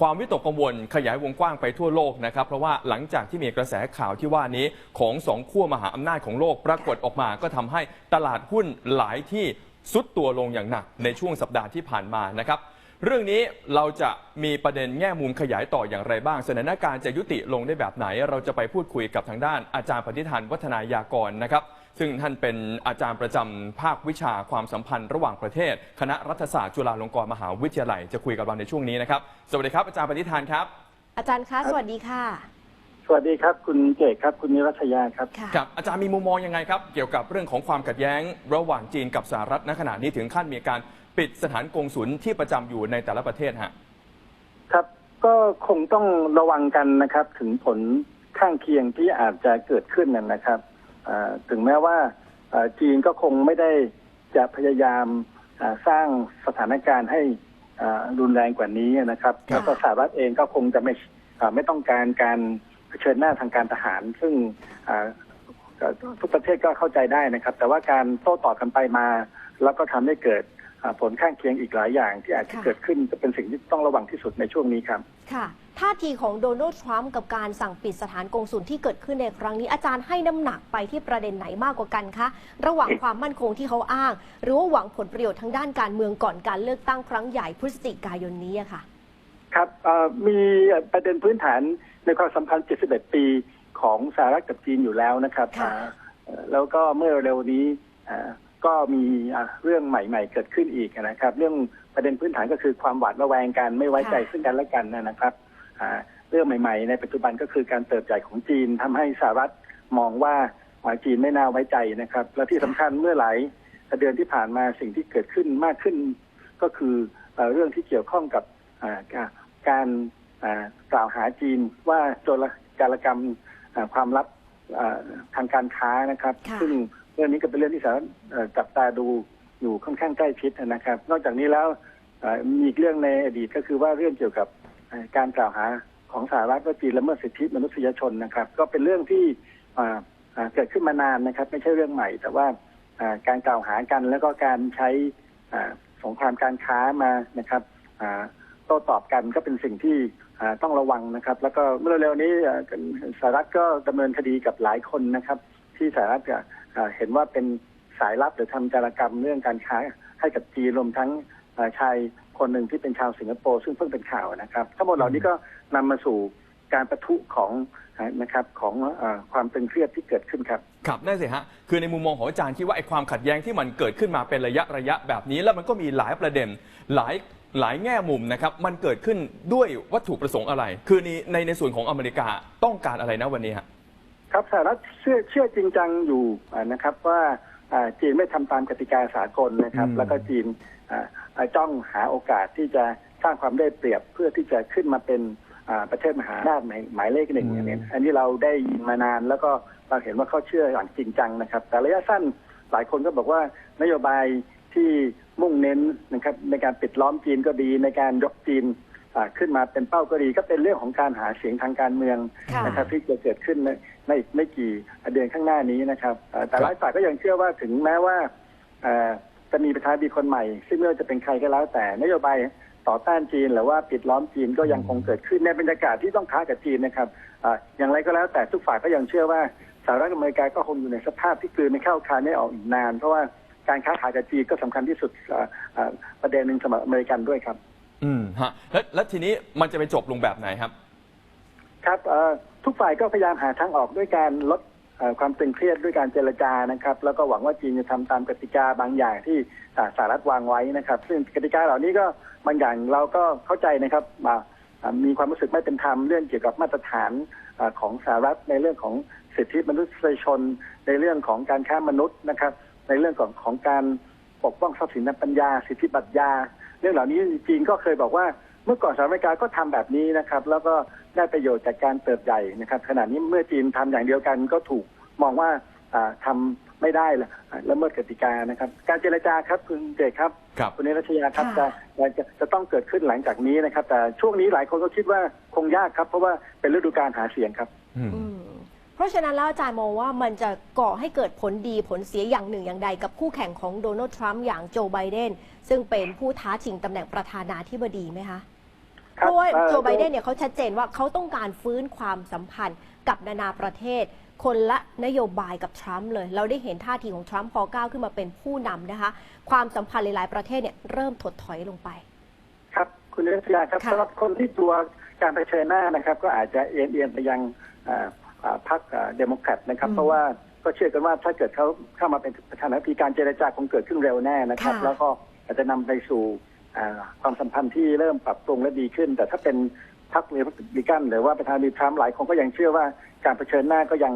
ความวิตกกังวลขยายวงกว้างไปทั่วโลกนะครับเพราะว่าหลังจากที่มีกระแสข่าวที่ว่านี้ของสองขั้วมหาอำนาจของโลกปรากฏออกมาก็ทำให้ตลาดหุ้นหลายที่ซุดตัวลงอย่างหนักในช่วงสัปดาห์ที่ผ่านมานะครับ เรื่องนี้เราจะมีประเด็นแง่มุมขยายต่ออย่างไรบ้างสถานการณ์จะยุติลงได้แบบไหน เราจะไปพูดคุยกับทางด้านอาจารย์ปฏิทานวัฒนายากรนะครับ ซึ่งท่านเป็นอาจารย์ประจำภาควิชาความสัมพันธ์ระหว่างประเทศ คณะรัฐศาสตร์จุฬาลงกรณ์มหาวิทยาลัยจะคุยกับเราในช่วงนี้นะครับ สวัสดีครับ อาจารย์ปฏิทานครับ อาจารย์คะสวัสดีค่ะ สวัสดีครับคุณเจกครับคุณนิรัชยาครับค่ะครับ อาจารย์มีมุมมองยังไงครับ เกี่ยวกับเรื่องของความขัดแย้ง ระหว่างจีนกับสหรัฐณขณะนี้ถึงขั้นมีการปิดสถานกงศุลที่ประจำอยู่ในแต่ละประเทศฮะครับก็คงต้องระวังกันนะครับ ถึงผลข้างเคียงที่อาจจะเกิดขึ้นนั่นนะครับอ่า ถึงแม้ว่าอ่าจีนก็คงไม่ได้จะพยายามอ่าสร้างสถานการณ์ให้อ่ารุนแรงกว่านี้นะครับค่ะแล้วก็สหรัฐเองก็คงจะไม่อ่าไม่ต้องการการเผชิญหน้าทางการทหาร ซึ่งอ่าก็ทุกประเทศก็เข้าใจได้นะครับ แต่ว่าการโต้ตอบกันไปมา แล้วก็ทำให้เกิดอ่า ผลข้างเคียงอีกหลายอย่างที่อาจจะค่ะเกิดขึ้นจะเป็นสิ่งที่ต้องระวังที่สุดในช่วงนี้ครับ ค่ะท่าทีของโดนัลด์ทรัมป์กับการสั่งปิดสถานกงสุลที่เกิดขึ้นในครั้งนี้อาจารย์ให้น้ำหนักไปที่ประเด็นไหนมากกว่ากันคะระหว่างความมั่นคงที่เขาอ้าง หรือว่าหวังผลประโยชน์ทางด้านการเมืองก่อนการเลือกตั้งครั้งใหญ่พฤศจิกายนนี้อะค่ะ ครับเอ่อมีประเด็นพื้นฐานในความสัมพันธ์ 71 ปีของสหรัฐกับจีนอยู่แล้วนะครับค่ะอ่าเอ่อแล้วก็เมื่อเร็วนี้อ่า ก็มีอ่าเรื่องใหม่ ๆ เกิดขึ้นอีกนะครับ เรื่องประเด็นพื้นฐานก็คือความหวาดระแวงกันไม่ไว้ใจซึ่งกันและกันนะครับอ่าเรื่องใหม่ ๆ ในปัจจุบันก็คือการเติบใหญ่ของจีนทำให้สหรัฐมองว่าอ่าจีนไม่น่าไว้ใจนะครับ และที่สำคัญเมื่อหลายเดือนที่ผ่านมาสิ่งที่เกิดขึ้นมากขึ้น ก็คือเอ่อเรื่องที่เกี่ยวข้องกับอ่าการการอ่ากล่าวหาจีนว่าโจรการกรรมอ่าความลับอ่าทางการค้านะครับค่ะซึ่ง เรื่องนี้ก็เป็นเรื่องที่สหรัฐเอ่อจับตาดูอยู่ค่อนข้างใกล้ชิดนะครับ นอกจากนี้แล้วมีอีกเรื่องในอดีตก็คือว่าเรื่องเกี่ยวกับการกล่าวหาของสหรัฐว่าจีนละเมิดสิทธิมนุษยชนนะครับ ก็เป็นเรื่องที่เกิดขึ้นมานานนะครับ ไม่ใช่เรื่องใหม่ แต่ว่าการกล่าวหากันแล้วก็การใช้สงครามการค้ามานะครับโต้ตอบกันก็เป็นสิ่งที่ต้องระวังนะครับ แล้วก็เมื่อเร็วๆนี้สหรัฐก็ดำเนินคดีกับหลายคนนะครับ ที่สหรัฐอะเห็นว่าเป็นสายลับหรือทำจารกรรมเรื่องการค้าให้กับจีนรวมทั้งชายคนหนึ่งที่เป็นชาวสิงคโปร์ซึ่งเพิ่งเป็นข่าวนะครับ ทั้งหมดเหล่านี้ก็นำมาสู่การประทุของนะครับของอความตึงเครียดที่เกิดขึ้นครับครับนั่นสิฮะคือในมุมมองของอาจารย์คิดว่าไอ้ความขัดแย้งที่มันเกิดขึ้นมาเป็นระยะระยะแบบนี้ แล้วมันก็มีหลายประเด็นหลายหลายแง่มุมนะครับ มันเกิดขึ้นด้วยวัตถุประสงค์อะไร คือในในส่วนของอเมริกาต้องการอะไรนะวันนี้ฮะ ครับสหรัฐเชื่อเชื่อจริงจังอยู่อ่านะครับว่าอ่าจีนไม่ทำตามกติกาสากลนะครับอืมแล้วก็จีนอ่าอ่าจ้องหาโอกาสที่จะสร้างความได้เปรียบเพื่อที่จะขึ้นมาเป็นอ่าประเทศมหาอำนาจหมายหมายเลขหนึ่งอย่างนี้อันนี้เราได้ยินมานานแล้วก็เราเห็นว่าเขาเชื่ออย่างจริงจังนะครับ แต่ระยะสั้นหลายคนก็บอกว่านโยบายที่มุ่งเน้นนะครับในการปิดล้อมจีนก็ดีในการยกจีนอ่า ขึ้นมาเป็นเป้าก็ดีก็เป็นเรื่องของการหาเสียงทางการเมืองค่ะนะครับที่จะเกิดขึ้นในในอีกไม่กี่เดือนข้างหน้านี้นะครับเอ่อแต่ครับหลายฝ่ายก็ยังเชื่อว่าถึงแม้ว่าเอ่อจะมีประธานาธิบดีคนใหม่ ซึ่งไม่ว่าจะเป็นใครก็แล้ว แต่นโยบายต่อต้านจีนหรือว่าปิดล้อมจีนก็ยังคงเกิดขึ้นในบรรยากาศที่ต้องค้ากับจีนนะครับเอ่ออย่างไรก็แล้วแต่ทุกฝ่ายก็ยังเชื่อว่าสหรัฐอเมริกาก็คงอยู่ในสภาพที่กลืนไม่เข้าคายไม่ออกอีกนาน เพราะว่าการค้าขายกับจีนก็สำคัญที่สุดเอ่อเอ่อประเด็นหนึ่งสำหรับอเมริกันด้วยครับ อืมฮะแล้วแล้วทีนี้มันจะไปจบลงแบบไหนครับ ครับเอ่อทุกฝ่ายก็พยายามหาทางออกด้วยการลดเอ่อความตึงเครียดด้วยการเจรจานะครับ แล้วก็หวังว่าจีนจะทำตามกติกาบางอย่างที่อ่าสหรัฐวางไว้นะครับ ซึ่งกติกาเหล่านี้ก็บางอย่างเราก็เข้าใจนะครับอ่าอ่ามีความรู้สึกไม่เป็นธรรมเรื่องเกี่ยวกับมาตรฐานอ่าของสหรัฐในเรื่องของสิทธิมนุษยชน ในเรื่องของการค้ามนุษย์นะครับ ในเรื่องของของการปกป้องทรัพย์สินทางปัญญา สิทธิบัตรยา เรื่องเหล่านี้จีนก็เคยบอกว่าเมื่อก่อนสหรัฐอเมริกาก็ทำแบบนี้นะครับ แล้วก็ได้ประโยชน์จากการเติบใหญ่นะครับ ขณะนี้เมื่อจีนทำอย่างเดียวกันก็ถูกมองว่าอ่าทำาไม่ได้ละอ่าละเมิดกติกานะครับ การเจรจาครับคุณเจคครับครับคุณเนรัชยาครับค่ะจะจะจะต้องเกิดขึ้นหลังจากนี้นะครับ แต่ช่วงนี้หลายคนก็คิดว่าคงยากครับ เพราะว่าเป็นฤดูการหาเสียงครับอืมอืม เพราะฉะนั้นแล้วอาจารย์มองว่ามันจะก่อให้เกิดผลดีผลเสียอย่างหนึ่งอย่างใด กับคู่แข่งของโดนัลด์ทรัมป์อย่างโจไบเดนซึ่งเป็นผู้ท้าชิงตำแหน่งประธานาธิบดีไหมคะเพราะว่าอ่อโจไบเดนเนี่ยเขาชัดเจนว่าเขาต้องการฟื้นความสัมพันธ์กับนานาประเทศ คนละนโยบายกับทรัมป์เลย เราได้เห็นท่าทีของทรัมป์พอก้าวขึ้นมาเป็นผู้นำนะคะ ความสัมพันธ์หลาย ๆ ประเทศเนี่ยเริ่มถดถอยลงไป ครับคุณเอสยาครับค่ะสำหรับคนที่กลัวการเผชิญหน้านะครับ ก็อาจจะเอียงเอียงไปยังอ่าอ่า พรรคอ่าเดโมแครตนะครับ เพราะว่าก็เชื่อกันว่าถ้าเกิดเขาเข้ามาเป็นประธานาธิบดีการเจรจาคงเกิดขึ้นเร็วแน่นะครับ ค่ะ แล้วก็อาจจะนำไปสู่อ่าความสัมพันธ์ที่เริ่มปรับปรุงและดีขึ้น แต่ถ้าเป็นพรรคเรพับลิกันหรือว่าประธานาธิบดีทรัมป์หลายคนก็ยังเชื่อว่าการเผชิญหน้าก็ยัง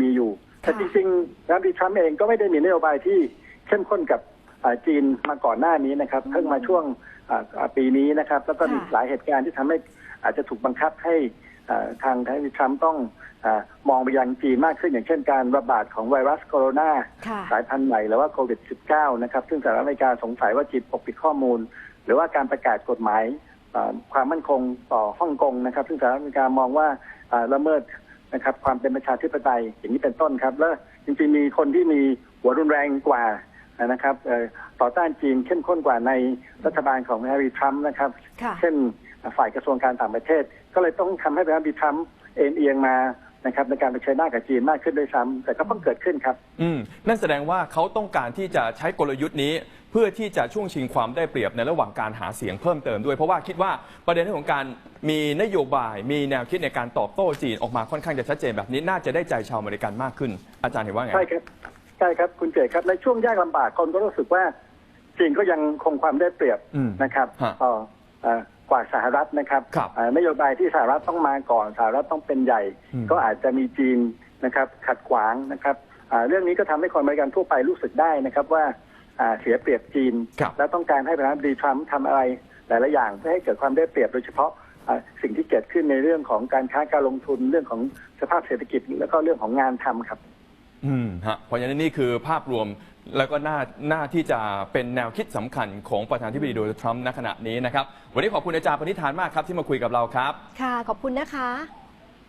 มีอยู่ แต่จริงๆรัฐบาลทรัมป์เองก็ไม่ได้มีนโยบายที่เข้มข้นกับอ่าจีนมาก่อนหน้านี้นะครับเพิ่งมาช่วงอ่าอ่าปีนี้นะครับ แล้วก็มีค่ะ หลายเหตุการณ์ที่ทำให้อาจจะถูกบังคับให้อ่า ทางทางทรัมป์ต้องอามองไปยังจีนมากขึ้นอย่างเช่นการระบาดของไวรัสโคโรนาค่ะสายพันธุ์ใหม่หรือว่าโควิด -19 นะครับ ซึ่งสหรัฐอเมริกาสงสัยว่าจีนปกปิดข้อมูล หรือว่าการประกาศกฎหมายอ่าความมั่นคงต่อฮ่องกงนะครับ ซึ่งสหรัฐอเมริกามองว่าอ่าละเมิดนะครับความเป็นประชาธิปไตยอย่างนี้เป็นต้นครับ แล้วจริงๆมีคนที่มีหัวรุนแรงกว่านะครับเอ่อต่อต้านจีนเข้มข้นกว่าในรัฐบาลของแฮร์รี่ทรัมป์นะครับค่ะเช่นฝ่ายกระทรวงการต่างประเทศ ก็เลยต้องทำให้ประธานาธิบดีทรัมป์เอ็นเอียงมานะครับในการเผชิญหน้ากับจีนมากขึ้นด้วยซ้ำแต่ก็เพิ่งเกิดขึ้นครับ อืมนั่นแสดงว่าเขาต้องการที่จะใช้กลยุทธ์นี้ เพื่อที่จะช่วงชิงความได้เปรียบในระหว่างการหาเสียงเพิ่มเติมด้วย เพราะว่าคิดว่าประเด็นเรื่องของการมีนโยบาย มีแนวคิดในการตอบโต้จีนออกมาค่อนข้างจะชัดเจนแบบนี้น่าจะได้ใจชาวอเมริกันมากขึ้น อาจารย์เห็นว่าไงใช่ครับใช่ครับคุณเจครับในช่วงยากลำบากคนก็รู้สึกว่าจีนก็ยังคงความได้เปรียบอืมนะครับฮะต่อเอ่อ กว่าสหรัฐนะครับครับเอ่อนโยบายที่สหรัฐต้องมาก่อนสหรัฐต้องเป็นใหญ่อืมก็อาจจะมีจีนนะครับขัดขวางนะครับอ่าเรื่องนี้ก็ทำให้คนอเมริกันทั่วไปรู้สึกได้นะครับว่าอ่าเสียเปรียบจีนครับแล้วต้องการให้ประธานาธิบดีทรัมป์ทำอะไรหลาย ๆ อย่างเพื่อให้เกิดความได้เปรียบโดยเฉพาะอ่าสิ่งที่เกิดขึ้นในเรื่องของการค้าการลงทุนเรื่องของสภาพเศรษฐกิจ แล้วก็เรื่องของงานทำครับ อืมฮะเพราะฉะนั้นนี่คือภาพรวมแล้วก็น่าน่าที่จะเป็นแนวคิดสำคัญของประธานาธิบดีโดนัลด์ทรัมป์ณขณะนี้นะครับ วันนี้ขอบคุณอาจารย์ปณิธานมากครับที่มาคุยกับเราครับ ค่ะ ขอบคุณนะคะ